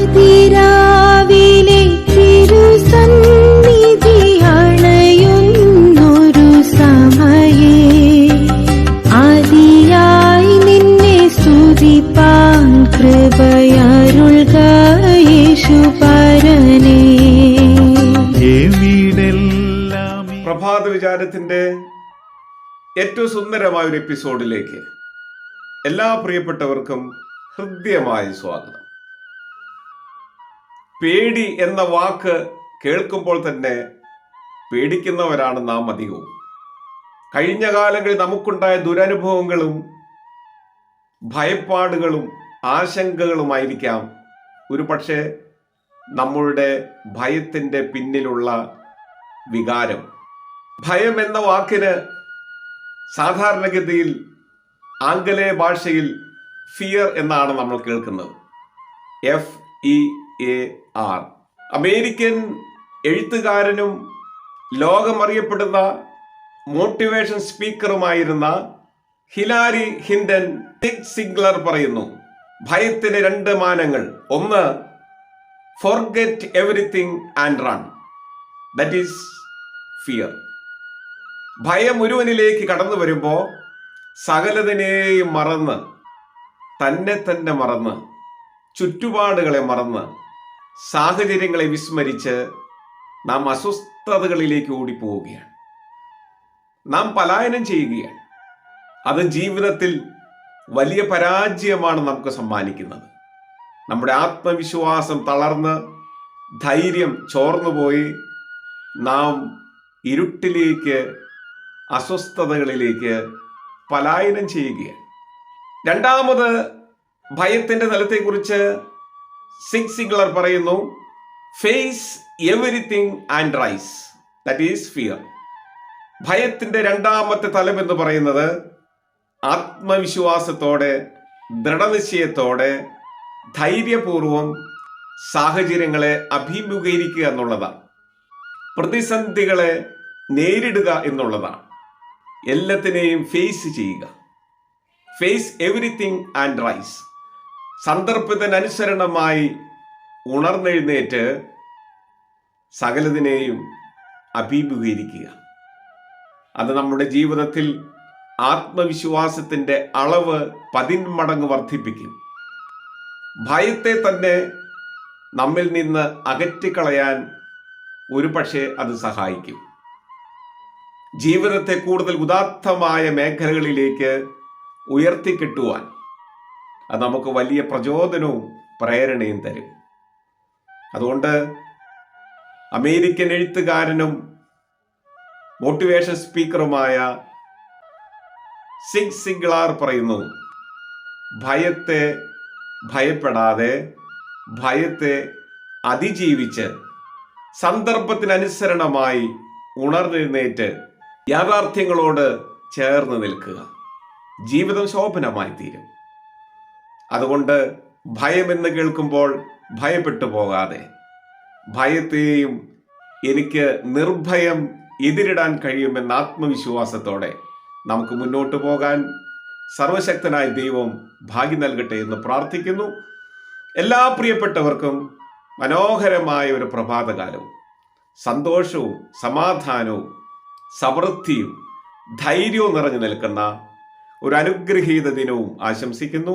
അതിരാവിലെ തിരുസന്നിധി അണയുന്നൊരു സമയേ. ആദിയായി നിന്നെ സ്തുതിപ്പാൻ കൃപയരുൾക പ്രഭാത വിചാരത്തിന്റെ ഏറ്റവും സുന്ദരമായ ഒരു എപ്പിസോഡിലേക്ക് എല്ലാ പ്രിയപ്പെട്ടവർക്കും ഹൃദ്യമായ സ്വാഗതം. പേടി എന്ന വാക്ക് കേൾക്കുമ്പോൾ തന്നെ പേടിക്കുന്നവരാണ് നാം അധികവും. കഴിഞ്ഞ കാലങ്ങളിൽ നമുക്കുണ്ടായ ദുരനുഭവങ്ങളും ഭയപ്പാടുകളും ആശങ്കകളുമായിരിക്കാം. ഒരു പക്ഷേ നമ്മളുടെ ഭയത്തിന്റെ പിന്നിലുള്ള വികാരം. ഭയം എന്ന വാക്കിന് സാധാരണഗതിയിൽ ആംഗലേയ ഭാഷയിൽ ഫിയർ എന്നാണ് നമ്മൾ കേൾക്കുന്നത്. F E A R American എഴുത്തുകാരനും ലോകമറിയപ്പെടുന്ന മോട്ടിവേഷൻ സ്പീക്കറുമായിരുന്ന ഹിലാരി ഹിൻഡൻ ടിക് സിഗ്ലർ പറയുന്നു ഭയത്തിന് രണ്ട് മാനങ്ങൾ ഒന്ന് forget everything and run that is fear ഭയം ഒരുവനിലേക്ക് കടന്നു വരുമ്പോൾ സകലതിനെയും മറന്ന് തന്നെ തന്നെ മറന്ന് ചുറ്റുപാടുകളെ മറന്ന് സാഹചര്യങ്ങളെ വിസ്മരിച്ച് നാം അസ്വസ്ഥതകളിലേക്ക് ഓടിപ്പോവുകയാണ്. നാം പലായനം ചെയ്യുകയാണ്. അത് ജീവിതത്തിൽ വലിയ പരാജയമാണ് നമുക്ക് സമ്മാനിക്കുന്നത്. നമ്മുടെ ആത്മവിശ്വാസം തളർന്ന് ധൈര്യം ചോർന്നുപോയി നാം ഇരുട്ടിലേക്ക് അസ്വസ്ഥതകളിലേക്ക് പലായനം ചെയ്യുകയാണ്. രണ്ടാമത് ഭയത്തിന്റെ തലത്തെക്കുറിച്ച് സിക് സിഗ്ലർ പറയുന്നു face everything and rise that is fear ഭയത്തിന്റെ രണ്ടാമത്തെ തലം എന്ന് പറയുന്നത് ആത്മവിശ്വാസത്തോടെ ദൃഢനിശ്ചയത്തോടെ ധൈര്യപൂർവം സാഹചര്യങ്ങളെ അഭിമുഖീകരിക്കുക എന്നുള്ളതാണ്. പ്രതിസന്ധികളെ നേരിടുക എന്നുള്ളതാണ്. എല്ലാത്തിനെയും ഫേസ് ചെയ്യുക. ഫേസ് എവറിത്തിങ് ആൻഡ് റൈസ് സന്ദർഭത്തിനനുസരണമായി ഉണർന്നെഴുന്നേറ്റ് സകലതിനെയും അഭിമുഖീകരിക്കുക. അത് നമ്മുടെ ജീവിതത്തിൽ ആത്മവിശ്വാസത്തിന്റെ അളവ് പതിന്മടങ്ങ് വർദ്ധിപ്പിക്കും. ഭയത്തെ തന്നെ നമ്മിൽ നിന്ന് അകറ്റിക്കളയാൻ ഒരു പക്ഷേ അത് സഹായിക്കും. ജീവിതത്തെ കൂടുതൽ ഉദാത്തമായ മേഖലകളിലേക്ക് ഉയർത്തിക്കെട്ടുവാൻ അത് നമുക്ക് വലിയ പ്രചോദനവും പ്രേരണയും തരും. അതുകൊണ്ട് അമേരിക്കൻ എഴുത്തുകാരനും മോട്ടിവേഷൻ സ്പീക്കറുമായ സിഗ് സിഗ്ലാർ പറയുന്നു ഭയത്തെ ഭയപ്പെടാതെ ഭയത്തെ അതിജീവിച്ച് സന്ദർഭത്തിനനുസരണമായി ഉണർന്നെഴുന്നേറ്റ് യാഥാർത്ഥ്യങ്ങളോട് ചേർന്ന് നിൽക്കുക. ജീവിതം ശോഭനമായി തീരും അതുകൊണ്ട് ഭയമെന്ന് കേൾക്കുമ്പോൾ ഭയപ്പെട്ടു പോകാതെ. ഭയത്തെയും എനിക്ക് നിർഭയം എതിരിടാൻ കഴിയുമെന്ന ആത്മവിശ്വാസത്തോടെ നമുക്ക് മുന്നോട്ട് പോകാൻ സർവശക്തനായ ദൈവം ഭാഗ്യം നൽകട്ടെ എന്ന് പ്രാർത്ഥിക്കുന്നു. എല്ലാ പ്രിയപ്പെട്ടവർക്കും മനോഹരമായ ഒരു പ്രഭാതകാലവും സന്തോഷവും സമാധാനവും സമൃദ്ധിയും ധൈര്യവും നിറഞ്ഞു നിൽക്കുന്ന ഒരു അനുഗ്രഹീത ദിനവും ആശംസിക്കുന്നു.